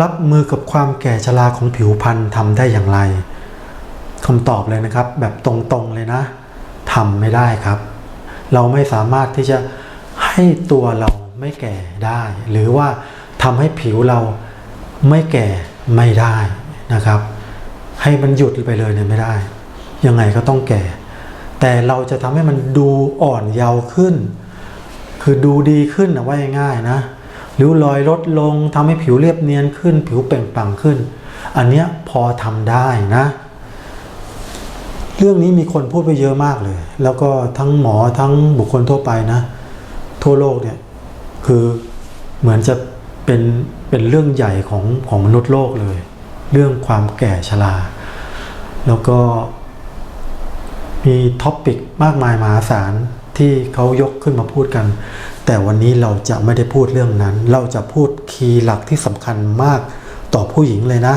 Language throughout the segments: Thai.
รับมือกับความแก่ชราของผิวพรรณทำได้อย่างไรคำตอบเลยนะครับ แบบตรงๆเลยนะทำไม่ได้ครับ เราไม่สามารถที่จะให้ตัวเราไม่แก่ได้ หรือว่าทำให้ผิวเราไม่แก่ไม่ได้นะครับ ให้มันหยุดไปเลยเนี่ยไม่ได้ ยังไงก็ต้องแก่ แต่เราจะทำให้มันดูอ่อนเยาว์ขึ้น คือดูดีขึ้นนะว่าง่ายๆนะ ริ้วรอยลดลงทำให้ผิวเรียบเนียนขึ้น ผิวเปล่งปลั่งขึ้น อันเนี้ยพอทำได้นะ เรื่องนี้มีคนพูดไปเยอะมากเลย แล้วก็ทั้งหมอทั้งบุคคลทั่วไปนะ ทั่วโลกเนี่ยคือเหมือนจะเป็นเป็นเรื่องใหญ่ของของมนุษย์โลกเลย เรื่องความแก่ชราแล้วก็มีท็อปปิกมากมายมหาศาล ที่เขายกขึ้นมาพูดกัน แต่วันนี้เราจะไม่ได้พูดเรื่องนั้น เราจะพูดคีย์หลักที่สำคัญมากต่อผู้หญิงเลยนะ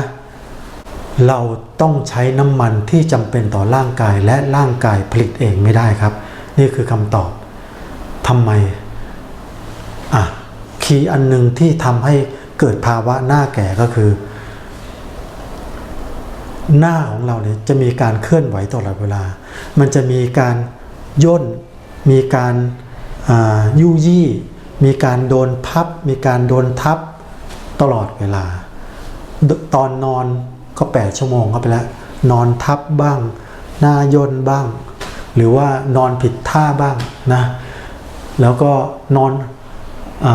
เราต้องใช้น้ำมันที่จำเป็นต่อร่างกายและร่างกายผลิตเองไม่ได้ครับ นี่คือคำตอบทำไมอะคีย์อันหนึ่งที่ทำให้เกิดภาวะหน้าแก่ก็คือ หน้าของเราเนี่ยจะมีการเคลื่อนไหวตลอดเวลา มันจะมีการย่น มีการอ่ยุยี่ มีการโดนพับ มีการโดนทับตลอดเวลา ตอนนอนก็ 8 ชั่วโมงเข้าไปแล้ว นอนทับบ้าง หน้าย่นบ้าง หรือว่านอนผิดท่าบ้างนะ แล้วก็นอนอ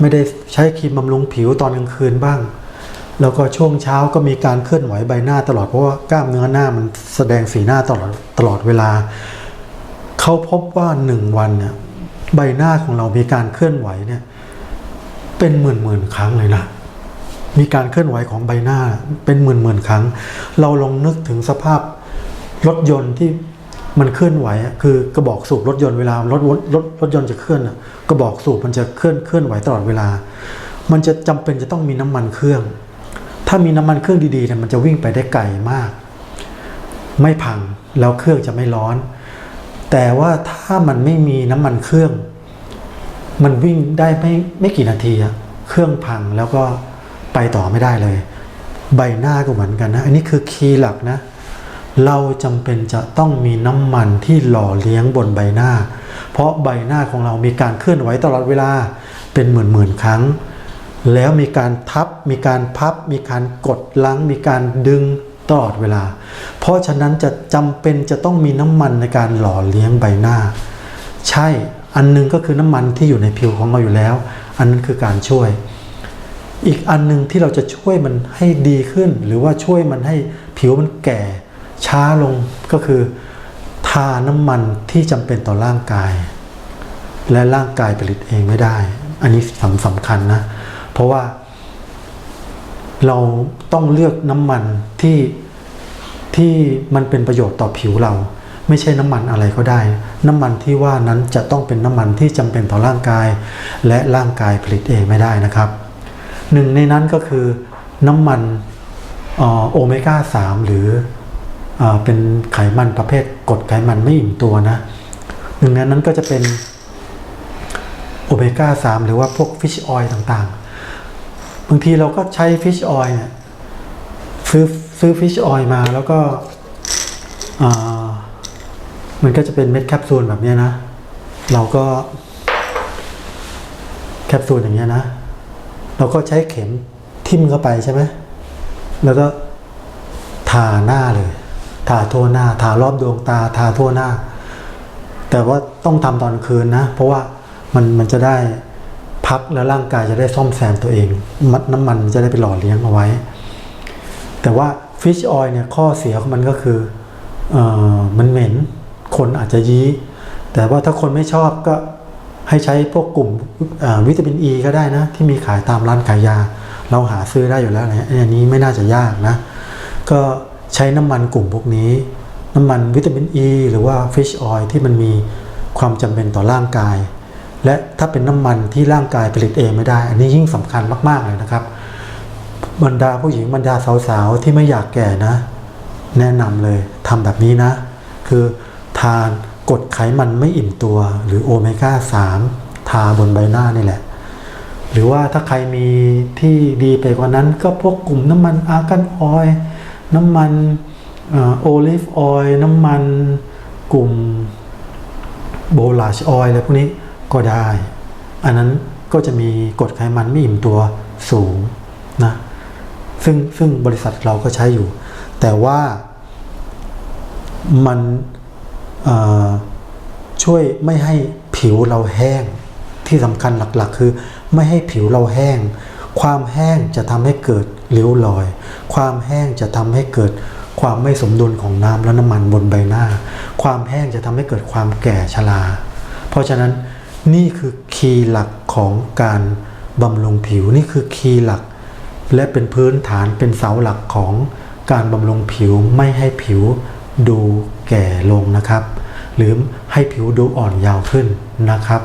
ไม่ได้ใช้ครีมบำรุงผิวตอนกลางคืนบ้าง แล้วก็ช่วงเช้าก็มีการเคลื่อนไหวใบหน้าตลอดเพราะว่ากล้ามเนื้อหน้ามันแสดงสีหน้าตลอดตลอดเวลา เขาพบว่าหนึ่งวันเนี่ยใบหน้าของเรามีการเคลื่อนไหวเนี่ยเป็นหมื่นหมื่นครั้งเลยนะมีการเคลื่อนไหวของใบหน้าเป็นหมื่นหมื่นครั้ง เราลองนึกถึงสภาพรถยนต์ที่มันเคลื่อนไหวอะคือกระบอกสูบรถยนต์เวลารถรถรถยนต์จะเคลื่อนกระบอกสูบมันจะเคลื่อนเคลื่อนไหวตลอดเวลา มันจะจำเป็นจะต้องมีน้ำมันเครื่อง ถ้ามีน้ำมันเครื่องดีๆเนี่ยมันจะวิ่งไปได้ไกลมาก ไม่พังแล้วเครื่องจะไม่ร้อน แต่ว่าถ้ามันไม่มีน้ำมันเครื่อง มันวิ่งได้ไม่ไม่กี่นาทีอะเครื่องพังแล้วก็ไปต่อไม่ได้เลย ใบหน้าก็เหมือนกันนะ อันนี้คือคีย์หลักนะ เราจำเป็นจะต้องมีน้ำมันที่หล่อเลี้ยงบนใบหน้า เพราะใบหน้าของเรามีการเคลื่อนไหวตลอดเวลาเป็นหมื่นหมื่นๆครั้ง แล้วมีการทับ มีการพับ มีการกดลังมีการดึงตลอดเวลา เพราะฉะนั้นจะจำเป็นจะต้องมีน้ำมันในการหล่อเลี้ยงใบหน้า ใช่ อันหนึงก็คือน้ำมันที่อยู่ในผิวของเราอยู่แล้ว อันนั้นคือการช่วย อีกอันหนึ่งที่เราจะช่วยมันให้ดีขึ้น หรือว่าช่วยมันให้ผิวมันแก่ ช้าลงก็คือ ทาน้ำมันที่จำเป็นต่อร่างกาย และร่างกายผลิตเองไม่ได้ อันนี้สำสำคัญนะ เพราะว่า เราต้องเลือกน้ำมันที่ที่มันเป็นประโยชน์ต่อผิวเรา ไม่ใช่น้ำมันอะไรก็ได้ น้ำมันที่ว่านั้นจะต้องเป็นน้ำมันที่จำเป็นต่อร่างกาย และร่างกายผลิตเองไม่ได้นะครับหนึ่งในนั้นก็คือน้ำมันโอเมก้า 3 หรือเออเป็นไขมันประเภทกรดไขมันไม่อิ่มตัวนะหนึ่งในนั้นก็จะเป็นโอเมก้า 3 หรือว่าพวกฟิชออยล์ต่างๆ บางทีเราก็ใช้ฟิชออยล์เนี่ยซื้อซื้อฟิชออยล์มาแล้วก็มันก็จะเป็นเม็ดแคปซูลแบบเนี้ยนะ เราก็แคปซูลอย่างเงี้ยนะ เราก็ใช้เข็มทิ่มเข้าไปใช่ไหมแล้วก็ทาหน้าเลย ทาทั่วหน้า ทารอบดวงตา ทาทั่วหน้า แต่ว่าต้องทำตอนคืนนะ เพราะว่ามันมันจะได้ พักแล้วร่างกายจะได้ซ่อมแซมตัวเอง มัดน้ำมันจะได้ไปหล่อเลี้ยงเอาไว้ แต่ว่าฟิชออยเนี่ยข้อเสียของมันก็คือเออมันเหม็น คนอาจจะยี้ แต่ว่าถ้าคนไม่ชอบก็ให้ใช้พวกกลุ่มวิตามินอ e ีก็ได้นะ ที่มีขายตามร้านขายยา เราหาซื้อได้อยู่แล้วนะอันนี้ไม่น่าจะยากนะ ก็ใช้น้ำมันกลุ่มพวกนี้ น้ำมันวิตามินอ e ีหรือว่าฟิชออยที่มันมีความจำเป็นต่อร่างกาย และถ้าเป็นน้ำมันที่ร่างกายผลิตเองไม่ได้ อันนี้ยิ่งสำคัญมาก ๆ เลยนะครับ บรรดาผู้หญิงบรรดาสาวๆที่ไม่อยากแก่นะ แนะนำเลยทำแบบนี้นะ คือทานกดไขมันไม่อิ่มตัวหรือโอเมก้า 3 ทาบนใบหน้านี่แหละ หรือว่าถ้าใครมีที่ดีไปกว่านั้น ก็พวกกลุ่มน้ำมันอาร์กันออยล์น้ำมันโอลิฟออยล์น้ำมันกลุ่มโบลาชออยล์อะไรพวกนี้ ก็ได้ อันนั้นก็จะมีกรดไขมันไม่อิ่มตัวสูงนะซึ่งซึ่งบริษัทเราก็ใช้อยู่ แต่ว่ามันช่วยไม่ให้ผิวเราแห้งที่สำคัญหลักๆ คือ ไม่ให้ผิวเราแห้ง ความแห้งจะทำให้เกิดริ้วรอย ความแห้งจะทำให้เกิดความไม่สมดุลของน้ำและน้ำมันบนใบหน้า ความแห้งจะทำให้เกิดความแก่ชราเพราะฉะนั้น นี่คือคีย์หลักของการบำรุงผิวนี่คือคีย์หลัก และเป็นพื้นฐานเป็นเสาหลักของการบำรุงผิวไม่ให้ผิวดูแก่ลงนะครับ หรือให้ผิวดูอ่อนเยาว์ขึ้นนะครับ